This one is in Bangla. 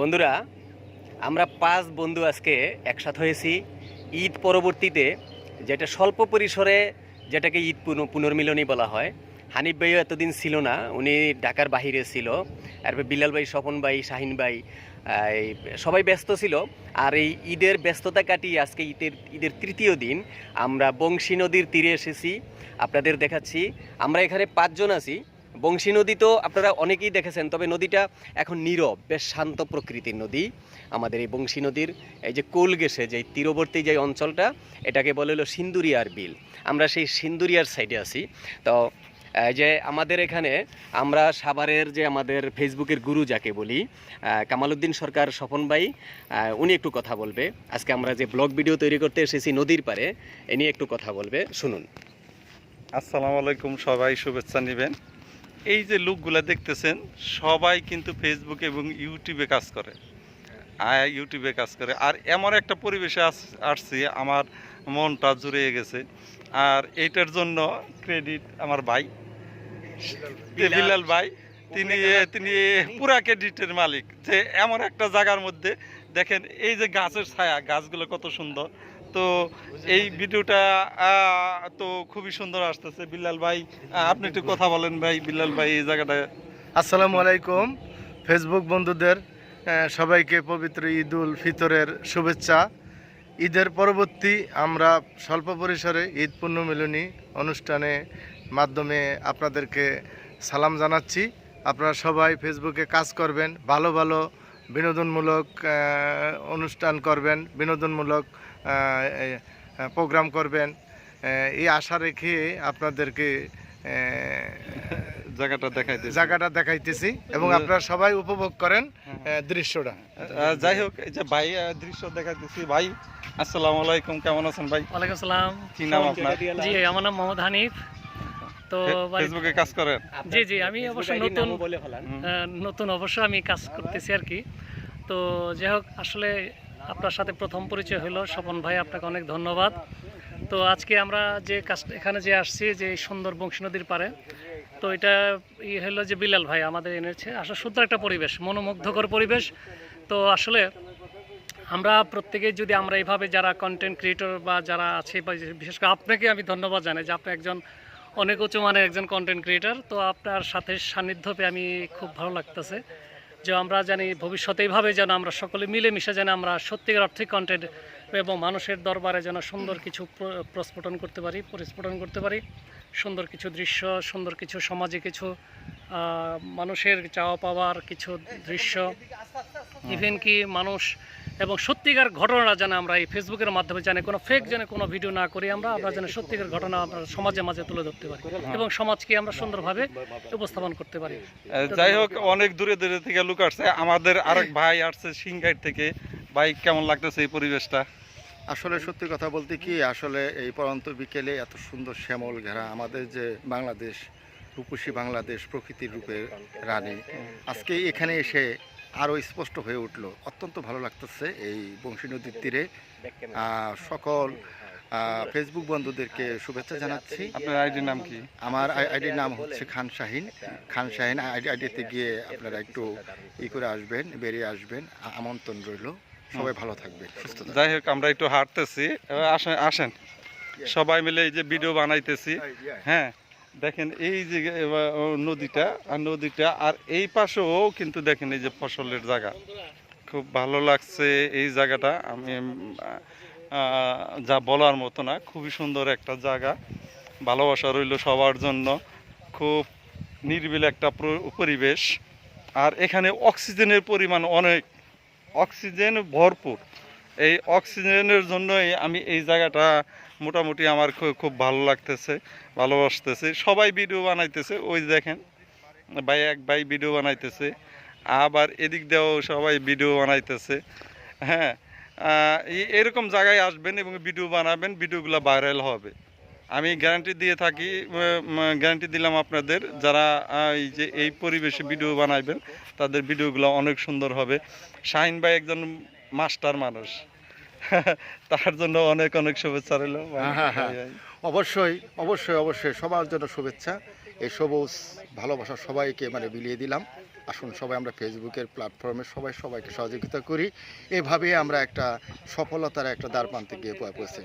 বন্ধুরা, আমরা পাঁচ বন্ধু আজকে একসাথে হয়েছি ঈদ পরবর্তীতে, যেটা স্বল্প পরিসরে যেটাকে ঈদ পুন- পুনর্মিলনী বলা হয়। হানিফ ভাইও এতদিন ছিল না, উনি ঢাকার বাহিরে ছিল। তারপর বিলাল ভাই, স্বপন ভাই, শাহিন ভাই সবাই ব্যস্ত ছিল। আর এই ঈদের ব্যস্ততা কাটিয়ে আজকে ঈদের ঈদের তৃতীয় দিন আমরা বংশী নদীর তীরে এসেছি। আপনাদের দেখাচ্ছি, আমরা এখানে পাঁচজন আছি। বংশী নদী তো আপনারা অনেকেই দেখেছেন, তবে নদীটা এখন নীরব, বেশ শান্ত প্রকৃতির নদী। আমাদের এই বংশী নদীর এই যে কোল গেছে যে তীরবর্তী যে অঞ্চলটা, এটাকে বলে হলো সিন্দুরিয়ার বিল। আমরা সেই সিন্দুরিয়ার সাইডে আছি। তো যে আমাদের এখানে আমরা সাভারের যে আমাদের ফেসবুকের গুরু যাকে বলি কামালউদ্দিন সরকার স্বপন ভাই উনি একটু কথা বলবে। আজকে আমরা যে ব্লগ ভিডিও তৈরি করতে এসেছি নদীর পারে এ নিয়ে একটু কথা বলবে। শুনুন। আসসালামু আলাইকুম সবাই, শুভেচ্ছা নেবেন। এই যে লোকগুলা দেখতেছেন সবাই কিন্তু ফেসবুক এবং ইউটিউবে কাজ করে। ইউটিউবে কাজ করে। আর এমন একটা পরিবেশে আস- আসছি আমার মনটা জুড়ে গেছে। আর এইটার জন্য ক্রেডিট আমার ভাই। বিলাল ভাই। তিনি তিনি পুরা ক্রেডিটের মালিক। যে এমন একটা জায়গার মধ্যে দেখেন এই যে গাছের ছায়া গাছগুলো কত সুন্দর। তো এই ভিডিওটা তো খুবই সুন্দর আসতেছে। বিল্লাল ভাই আপনি একটু কথা বলেন ভাই, বিল্লাল ভাই, এই জায়গাটা। আসসালামু আলাইকুম, ফেসবুক বন্ধুদের সবাইকে পবিত্র ঈদ উল ফিতরের শুভেচ্ছা। ঈদের পরবর্তী আমরা স্বল্প পরিসরে ঈদ পুণ্যমিলনী অনুষ্ঠানে মাধ্যমে আপনাদেরকে সালাম জানাচ্ছি। আপনারা সবাই ফেসবুকে কাজ করবেন, ভালো ভালো বিনোদনমূলক অনুষ্ঠান করবেন বিনোদনমূলক প্রোগ্রাম করবেন। এই আশা রেখে আপনাদেরকে জায়গাটা দেখাইতে জায়গাটা দেখাইতেছি এবং আপনারা সবাই উপভোগ করেন দৃশ্যটা। যাই হোক এই যে ভাই দৃশ্য দেখাইতেছি। ভাই আসসালামু আলাইকুম কেমন আছেন ভাই? ওয়ালাইকুম আসসালাম কি নাম আপনার? জি আমার নাম মোহাম্মদ হানিফ। তো ফেসবুকে কাজ করেন? জি জি আমি অবশ্য নতুন বলে ফেলান। নতুন অবশ্য আমি কাজ করতেছি আর কি। তো যাই হোক আসলে আপনার সাথে প্রথম পরিচয় হলো। স্বপন ভাই আপনাকে অনেক ধন্যবাদ। তো আজকে আমরা যে কাজ এখানে যে আসছি যে সুন্দর বংশী নদীর পারে তো এটা ই হলো যে বিলাল ভাই আমাদের এনেছে। আসলে সুন্দর একটা পরিবেশ মনোমুগ্ধকর পরিবেশ। তো আসলে আমরা প্রত্যেকে যদি আমরা এইভাবে যারা কন্টেন্ট ক্রিয়েটর বা যারা আছে বা বিশেষ করে আপনাকে আমি ধন্যবাদ জানাই যে আপনি একজন অনেক উঁচু মানের একজন কন্টেন্ট ক্রিয়েটার তো আপনার সাথে সান্নিধ্য পেয়ে আমি খুব ভালো লাগতেছে। যে আমরা জানি ভবিষ্যতে এইভাবে যেন আমরা সকলে মিলেমিশে যেন আমরা সত্যিকার অর্থে কন্টেন্ট এবং মানুষের দরবারে যেন সুন্দর কিছু প্র- প্রস্ফুটন করতে পারি পরিস্ফুটন করতে পারি। সুন্দর কিছু দৃশ্য সুন্দর কিছু সমাজে কিছু মানুষের চাওয়া পাওয়ার কিছু দৃশ্য। ইভেন কি মানুষ এবং সত্যিকার ঘটনা যেন আমরা এই ফেসবুকের মাধ্যমে জানি কোনো ফেক যেন কোনো ভিডিও না করি আমরা আমরা যেন সত্যিকার ঘটনা আমরা সমাজের মাঝে তুলে ধরতে পারি এবং সমাজকে আমরা সুন্দরভাবে উপস্থাপন করতে পারি। যাই হোক অনেক দূরে দূরে থেকে লোক আসছে। আমাদের আরেক ভাই আসছে সিংগাইট থেকে। ভাই কেমন লাগতেছে এই পরিবেশটা? আসলে সত্যি কথা বলতে কি আসলে এই পরন্ত বিকেলে এত সুন্দর শ্যামল ঘেরা আমাদের যে বাংলাদেশ রূপসী বাংলাদেশ প্রকৃতির রূপে রানী আজকে এখানে এসে আরও স্পষ্ট হয়ে উঠল। অত্যন্ত ভালো লাগতেছে এই বংশী নদীর তীরে। সকল ফেসবুক বন্ধুদেরকে শুভেচ্ছা জানাচ্ছি। আপনার আইডির নাম কি? আমার আইডির নাম হচ্ছে খান শাহিন। খান শাহিন আইডি আইডিতে গিয়ে আপনারা একটু ই করে আসবেন বেরিয়ে আসবেন। আমন্ত্রণ রইল। সবাই ভালো থাকবেন সুস্থ যাই হোক আমরা একটু হাঁটতেছি। আসেন আসেন। সবাই মিলে এই যে ভিডিও বানাইতেছি। হ্যাঁ দেখেন, এই যে নদীটা, আর নদীটা, আর এই পাশেও কিন্তু দেখেন এই যে ফসলের জায়গা। খুব ভালো লাগছে এই জায়গাটা। আমি যা বলার মতো না, খুবই সুন্দর একটা জায়গা। ভালোবাসা রইল সবার জন্য। খুব নির্বিল একটা পরিবেশ। আর এখানে অক্সিজেনের পরিমাণ অনেক। অক্সিজেন ভরপুর। এই অক্সিজেনের জন্যই আমি এই জায়গাটা মোটামুটি আমার খুব ভালো লাগতেছে, ভালোবাসতেছে। সবাই ভিডিও বানাইতেছে, ওই দেখেন, ভাই এক ভাই ভিডিও বানাইতেছে, আবার এদিক দিয়েও সবাই ভিডিও বানাইতেছে হ্যাঁ। এরকম জায়গায় আসবেন এবং ভিডিও বানাবেন ভিডিওগুলো ভাইরাল হবে। আমি গ্যারান্টি দিয়ে থাকি গ্যারান্টি দিলাম আপনাদের, যারা এই যে এই পরিবেশে ভিডিও বানাইবেন, তাদের ভিডিওগুলো অনেক সুন্দর হবে। শাহিন ভাই একজন মাস্টার মানুষ। তার জন্য অনেক অনেক শুভেচ্ছা রইল। হ্যাঁ, হ্যাঁ, হ্যাঁ। অবশ্যই অবশ্যই অবশ্যই সবার জন্য শুভেচ্ছা। এই সবুজ ভালোবাসা সবাইকে মানে বিলিয়ে দিলাম। আসুন সবাই আমরা ফেসবুকের প্ল্যাটফর্মে সবাই সবাইকে সহযোগিতা করি। এভাবে আমরা একটা সফলতার একটা দ্বার প্রান্তে গিয়ে পৌঁছে